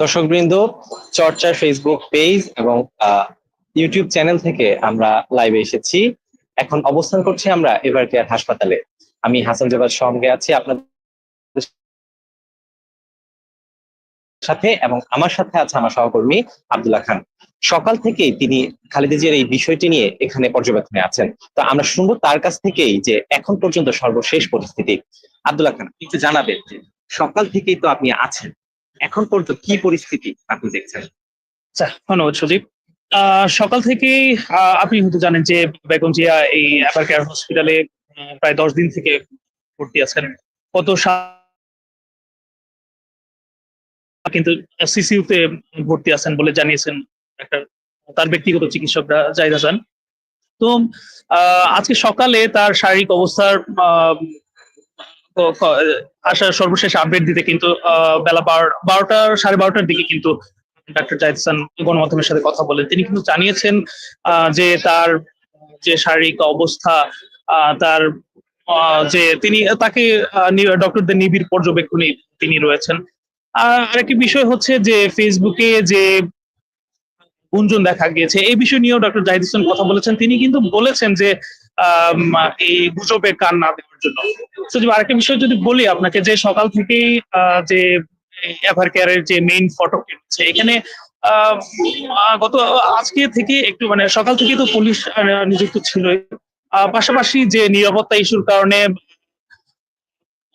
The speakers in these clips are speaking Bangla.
দর্শকবৃন্দ, চর্চার ফেসবুক পেজ এবং ইউটিউব চ্যানেল থেকে আমরা লাইভে এসেছি। এখন অবস্থান করছি আমরা এভার কেয়ার হাসপাতালে। আমি হাসান জেবাদ সঙ্গে আছি আপনাদের সাথে এবং আমার সাথে আছে আমার সহকর্মী আব্দুল্লাহ খান। সকাল থেকেই তিনি খালেদা জিয়ার এই বিষয়টি নিয়ে এখানে পর্যবেক্ষণে আছেন। তো আমরা শুনব তার কাছ থেকেই যে এখন পর্যন্ত সর্বশেষ পরিস্থিতি। আব্দুল্লাহ খান, একটু জানাবেন সকাল থেকেই তো আপনি আছেন। এখন পর্যন্ত কি পরিস্থিতি আপনি দেখছেন? আচ্ছা ধন্যবাদ সজীব। সকাল থেকেই আপনি হয়তো জানেন যে বেগম জিয়া এই অ্যাপার কেয়ার হসপিটালে প্রায় দশ দিন থেকে ভর্তি আছেন। সা- কিন্তু সিসিউ তে ভর্তি আছেন বলে জানিয়েছেন একটা, তার ব্যক্তিগত চিকিৎসকরা, জাহিদ হাসান তো আজকে সকালে তার শারীরিক অবস্থার আসার সর্বশেষ আপডেট দিতে কিন্তু বেলা বারো, বারোটা, সাড়ে বারোটার দিকে কিন্তু ডাক্তার জাহিদ হাসান গণমাধ্যমের সাথে কথা বলেন। তিনি কিন্তু জানিয়েছেন যে তার, যে শারীরিক অবস্থা তার যে তিনি, তাকে ডক্টরদের নিবিড় পর্যবেক্ষণে তিনি রয়েছেন। আর আরেকটি বিষয় হচ্ছে যে ফেসবুকে যে গুঞ্জন দেখা গিয়েছে। এই বিষয় নিয়েও ডক্টর জাহিদ হাসান কথা বলেছেন। তিনি কিন্তু বলেছেন যে এই গুজবে কান না দেওয়ার জন্য। সজীব আরেকটা বিষয় যদি বলি আপনাকে, যে সকাল থেকেই যে এভার কেয়ারের যে মেইন ফটক রয়েছে এখানে গত, আজকে থেকে একটু মানে সকাল থেকে তো পুলিশ নিযুক্ত ছিল। পাশাপাশি যে নিরাপত্তা ইস্যুর কারণে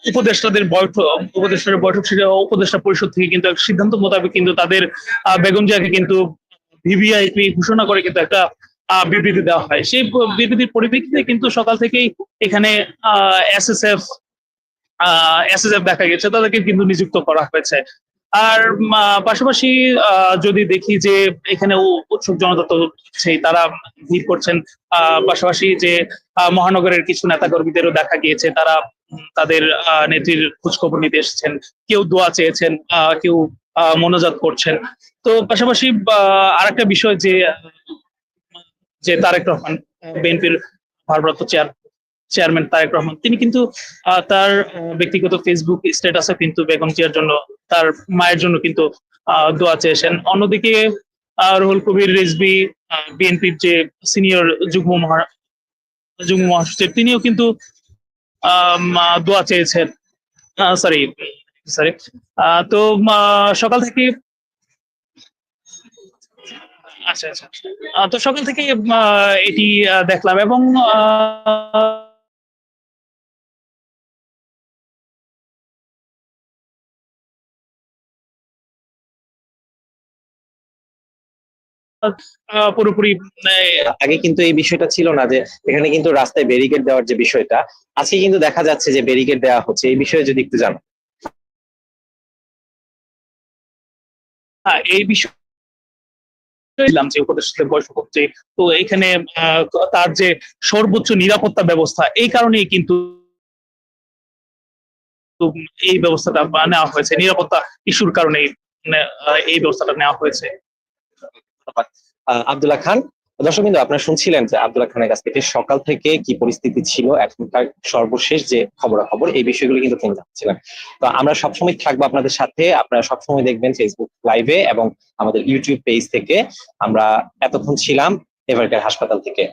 উপদেষ্টাদের বৈঠক উপদেষ্টাদের বৈঠক ছিল উপদেষ্টা পরিষদ থেকে কিন্তু সিদ্ধান্ত মোতাবেক কিন্তু তাদের বেগম জিয়াকে কিন্তু ভিভিআইপি ঘোষণা করে কিন্তু একটা বিবৃতি দেওয়া হয়। সেই বিবৃতির পরিপ্রেক্ষিতে কিন্তু সকাল থেকেই এখানে এসএসএফ এসএসএফ দেখা গেছে। তাদেরকে কিন্তু নিযুক্ত করা হয়েছে। আর পাশাপাশি যদি দেখি যে এখানে উৎসুক জনতা তো সেই তারা ভিড় করছেন পাশাপাশি যে মহানগরের কিছু নেতাকর্মীদেরও দেখা গিয়েছে। তারা তাদের নেত্রীর খোঁজখবর নিতে এসেছেন। কেউ দোয়া চেয়েছেন কেউ মনোজাত করছেন। তো পাশাপাশি আর একটা বিষয় যে যে তারেক রহমান বিএনপির ভারপ্রাপ্ত চেয়ার, চেয়ারম্যান তারেক রহমান, তিনি কিন্তু তার ব্যক্তিগত ফেসবুক স্ট্যাটাসে কিন্তু বেগম জিয়ার জন্য, তার মায়ের জন্য কিন্তু দোয়া চেয়েছেন। অন্যদিকে রুহুল কবির রিজবি বিএনপির যে সিনিয়র যুগ্ম মহা, যুগ্ম মহাসচিব, তিনিও কিন্তু দোয়া চেয়েছেন। সরি সরি তো সকাল থেকে আচ্ছা আচ্ছা। তো সকাল থেকে এটি দেখলাম এবং পুরোপুরি আগে কিন্তু এই বিষয়টা ছিল না যে, এখানে কিন্তু রাস্তায় ব্যারিকেড দেওয়ার যে বিষয়টা, আজকে কিন্তু দেখা যাচ্ছে যে ব্যারিকেড দেওয়া হচ্ছে। এই বিষয়ে যদি একটু জানো। হ্যাঁ, এই বিষয়ে ছিলাম যে উপদেষ্টাদের বয়স হচ্ছে। তো এখানে তার যে সর্বোচ্চ নিরাপত্তা ব্যবস্থা এই কারণেই কিন্তু এই ব্যবস্থাটা নেওয়া হয়েছে। নিরাপত্তা ইস্যুর কারণে এই ব্যবস্থাটা নেওয়া হয়েছে। আব্দুল্লাহ খান দর্শক বিন্দু, আপনারা শুনছিলেন যে আব্দুল্লাহ খানের কাছ থেকে সকাল থেকে কি পরিস্থিতি ছিল? এখনকার সর্বশেষ যে খবরাখবর এই বিষয়গুলো কিন্তু তিনি জানছিলেন। তো আমরা সবসময় থাকব আপনাদের সাথে। আপনারা সবসময় দেখবেন ফেসবুক লাইভে এবং আমাদের ইউটিউব পেজ থেকে আমরা এতক্ষণ ছিলাম এভারকেয়ার হাসপাতাল থেকে।